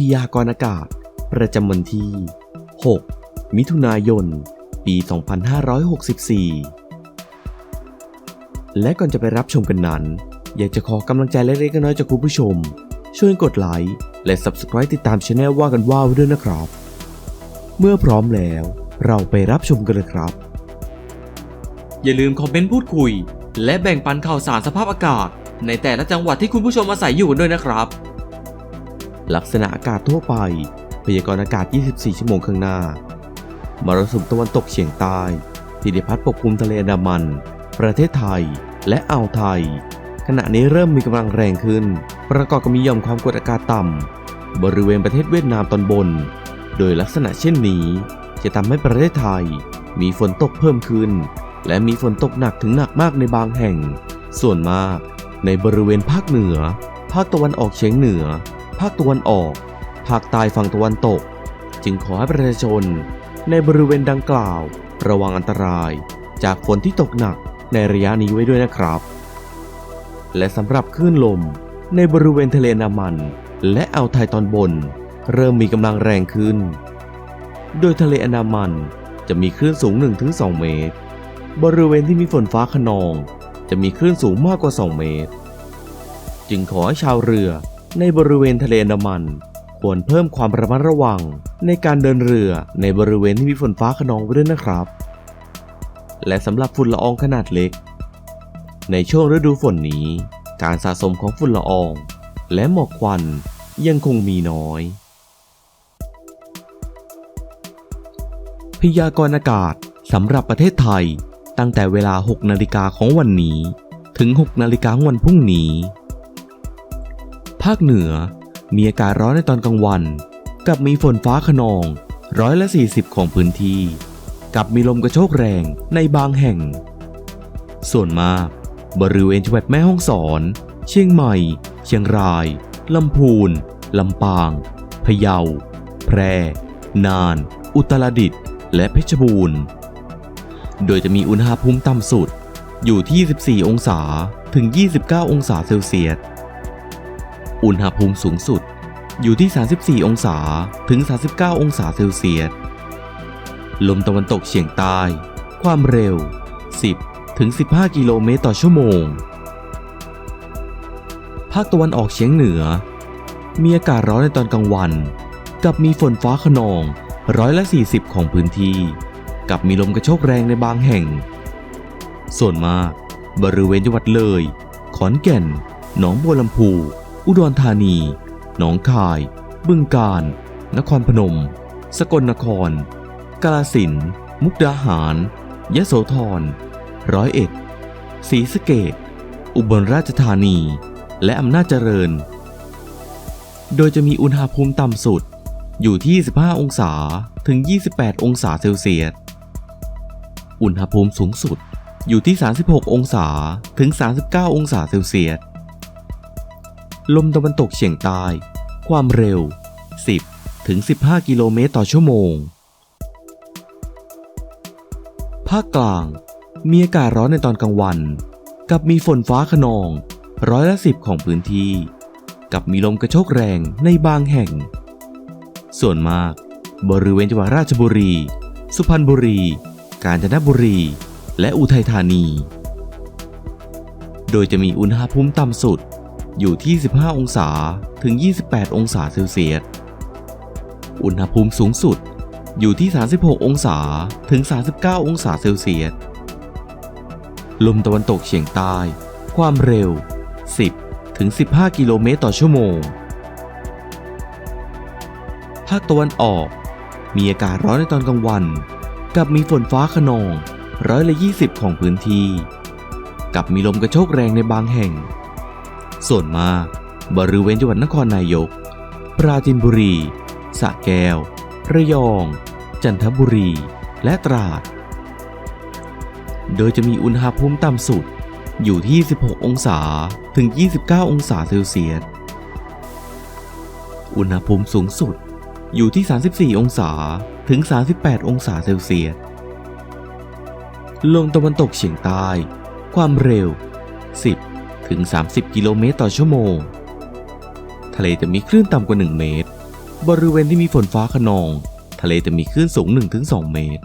พยากรณ์อากาศ ประจำวันที่ 6 มิถุนายน ปี 2564 และก่อนจะไปรับชมกันนั้น อยากจะขอกำลังใจเล็กๆน้อยๆจากคุณผู้ชม ช่วยกดไลค์และ Subscribe ติดตามช anel ว่ากันว่าด้วยนะครับ เมื่อพร้อมแล้วเราไปรับชมกันเลยครับ อย่าลืมคอมเมนต์พูดคุย และแบ่งปันข่าวสารสภาพอากาศ ในแต่ละจังหวัดที่คุณผู้ชมอาศัยอยู่ด้วยนะครับ ลักษณะอากาศทั่วไป พยากรณ์อากาศ 24 ชั่วโมงข้างหน้ามรสุมตะวันตกเฉียงใต้ที่ได้พัดปกคลุมทะเลอันดามัน ประเทศไทยและอ่าวไทย ขณะนี้เริ่มมีกำลังแรงขึ้น ประกอบกับมีหย่อมความกดอากาศต่ำบริเวณประเทศเวียดนามตอนบน โดยลักษณะเช่นนี้ จะทำให้ประเทศไทย มีฝนตกเพิ่มขึ้น และมีฝนตกหนักถึงหนักมากในบางแห่ง ส่วนมากในบริเวณภาคเหนือ ภาคตะวันออกเฉียงเหนือ ภาคตะวันออก ภาคใต้ฝั่งตะวันตก จึงขอให้ประชาชนในบริเวณดังกล่าว ระวังอันตรายจากฝนที่ตกหนักในระยะนี้ไว้ด้วยนะครับ และสำหรับคลื่นลมในบริเวณทะเลอันดามัน และอ่าวไทยตอนบน เริ่มมีกำลังแรงขึ้น โดยทะเลอันดามันจะมีคลื่นสูง 1-2 เมตร บริเวณที่มีฝนฟ้าขนอง จะมีคลื่นสูงมากกว่า 2 เมตร จึงขอให้ชาวเรือ ในบริเวณทะเลอันดามัน ควรเพิ่มความระมัดระวัง ในการเดินเรือในบริเวณที่มีฝนฟ้าขนองไว้ด้วยนะครับ และสำหรับฝุ่นละอองขนาดเล็ก ในช่วงฤดูฝนนี้ การสะสมของฝุ่นละออง และหมอกควันยังคงมีน้อย พยากรณ์อากาศสำหรับประเทศไทยตั้งแต่เวลา 6 นาฬิกาของวันนี้ ถึง 6 นาฬิกาวันพรุ่งนี้ ภาคเหนือ มีอากาศร้อนในตอนกลางวัน กับมีฝนฟ้าขนองร้อยละ 40 ของพื้นที่ กับมีลมกระโชกแรงในบางแห่ง ส่วนมาก บริเวณจังหวัดแม่ฮ่องสอน เชียงใหม่ เชียงราย ลำพูน ลำปาง พะเยา แพร่ น่าน อุตรดิตถ์ และเพชรบูรณ์ โดยจะมีอุณหภูมิต่ำสุดอยู่ที่14องศา ถึง 29 องศาเซลเซียส อุณหภูมิสูงสุด อยู่ที่ 34 องศาถึง 39 องศาเซลเซียส ลมตะวันตกเฉียงใต้ ความเร็ว 10 ถึง 15 กิโลเมตรต่อชั่วโมง ภาคตะวันออกเฉียงเหนือ มีอากาศร้อนในตอนกลางวัน กับมีฝนฟ้าขนองร้อยละ 40 ของพื้นที่ กับมีลมกระโชกแรงในบางแห่ง ส่วนมาก บริเวณจังหวัดเลย ขอนแก่น หนองบัวลำพู อุดรธานี หนองคาย บึงกาฬ นครพนม สกลนคร กาฬสิน มุกดาหาร ยะโสธร ร้อยเอ็ด ศรีสะเกดอุบลราชธานี และอำนาจเจริญ โดยจะมีอุณหภูมิต่ำสุดอยู่ที่15องศา ถึง 28 องศาเซลเซียส อุณหภูมิสูงสุดอยู่ที่ 36 องศา ถึง 39 องศาเซลเซียส ลมตะวันตกเฉียงใต้ ความเร็ว 10 ถึง 15 กิโลเมตรต่อชั่วโมง ภาคกลาง มีอากาศร้อนในตอนกลางวัน กับมีฝนฟ้าขนอง ร้อยละสิบของพื้นที่ กับมีลมกระโชกแรงในบางแห่ง ส่วนมาก บริเวณจังหวัดราชบุรี สุพรรณบุรี กาญจนบุรี และอุทัยธานี โดยจะมีอุณหภูมิต่ำสุด อยู่ที่ 15 องศาถึง 28 องศาเซลเซียส อุณหภูมิสูงสุดอยู่ที่ 36 องศาถึง 39 องศาเซลเซียส ลมตะวันตกเฉียงใต้ ความเร็ว 10 ถึง 15 กิโลเมตรต่อชั่วโมง ภาคตะวันออก มีอากาศร้อนในตอนกลางวัน กับมีฝนฟ้าขนองร้อยละ 20 ของพื้นที่ กับมีลมกระโชกแรงในบางแห่ง ส่วนมากบริเวณจังหวัดนครนายก ปราจีนบุรีสระแก้ว ระยอง จันทบุรี และตราด โดยจะมีอุณหภูมิต่ำสุดอยู่ที่ 16 องศาถึง 29 องศาเซลเซียส อุณหภูมิสูงสุดอยู่ที่ 34 องศาถึง 38 องศาเซลเซียสลมตะวันตกเฉียงใต้ ความเร็ว ถึง 30 กิโลเมตรต่อชั่วโมง ทะเลจะมีคลื่นต่ำกว่า 1 เมตร บริเวณที่มีฝนฟ้าขนอง ทะเลจะมีคลื่นสูง 1-2 เมตร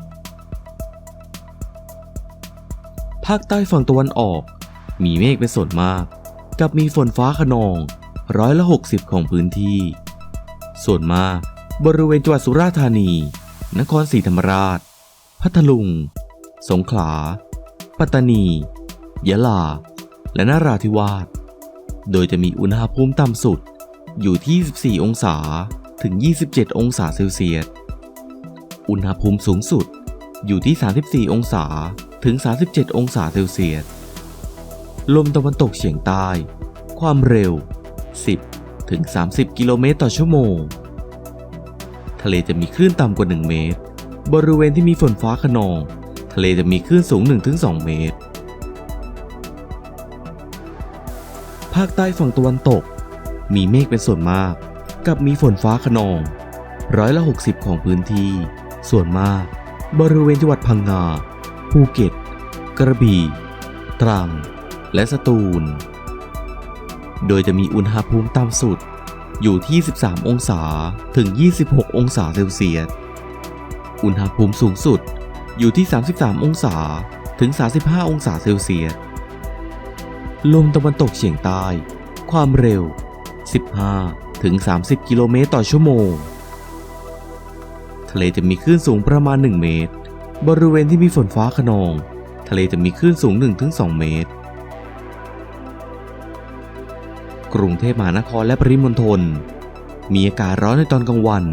ภาคใต้ฝั่งตะวันออก มีเมฆเป็นส่วนมาก กับมีฝนฟ้าขนองร้อยละ 60 ของพื้นที่ ส่วนมากบริเวณจังหวัดสุราษฎร์ธานี นครศรีธรรมราช พัทลุง สงขลา ปัตตานี ยะลา และนราธิวาส โดยจะมีอุณหภูมิต่ำสุดอยู่ที่ 24 องศาถึง 27 องศาเซลเซียส อุณหภูมิสูงสุดอยู่ที่ 34 องศาถึง 37 องศาเซลเซียส ลมตะวันตกเฉียงใต้ ความเร็ว 10 ถึง 30 กิโลเมตรต่อชั่วโมง ทะเลจะมีคลื่นต่ำกว่า 1 เมตร บริเวณที่มีฝนฟ้าขนอง ทะเลจะมีคลื่นสูง 1-2 เมตร ภาคใต้ฝั่งตะวันตก มีเมฆเป็นส่วนมาก กับมีฝนฟ้าขนองร้อยละ 60 ของพื้นที่ ส่วนมาก บริเวณจังหวัดพังงา ภูเก็ต กระบี่ ตรัง และสตูล โดยจะมีอุณหภูมิต่ำสุดอยู่ที่ 13 องศาถึง 26 องศาเซลเซียส อุณหภูมิสูงสุดอยู่ที่ 33 องศาถึง 35 องศาเซลเซียส ลมตะวันตกเฉียงใต้ ความเร็ว 15 ถึง 30 กิโลเมตรต่อชั่วโมง ทะเลจะมีคลื่นสูงประมาณ 1 เมตร บริเวณที่มีฝนฟ้าขนอง ทะเลจะมีคลื่นสูง 1-2 เมตร กรุงเทพมหานครและปริมณฑล มีอากาศร้อนในตอนกลางวัน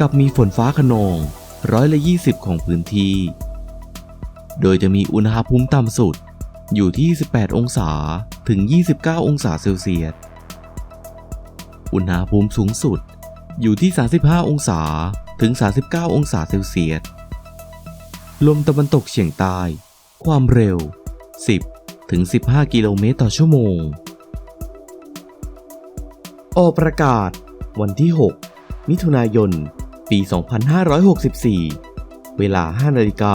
กับมีฝนฟ้าขนองร้อยละ 20 ของพื้นที่ โดยจะมีอุณหภูมิต่ำสุด อยู่ที่ 18 องศาถึง 29 องศาเซลเซียส อุณหภูมิสูงสุดอยู่ที่ 35 องศาถึง 39 องศาเซลเซียส ลมตะวันตกเฉียงใต้ ความเร็ว 10 ถึง 15 กิโลเมตรต่อชั่วโมง ออกประกาศ วันที่ 6 มิถุนายน ปี 2564 เวลา 5 นาฬิกา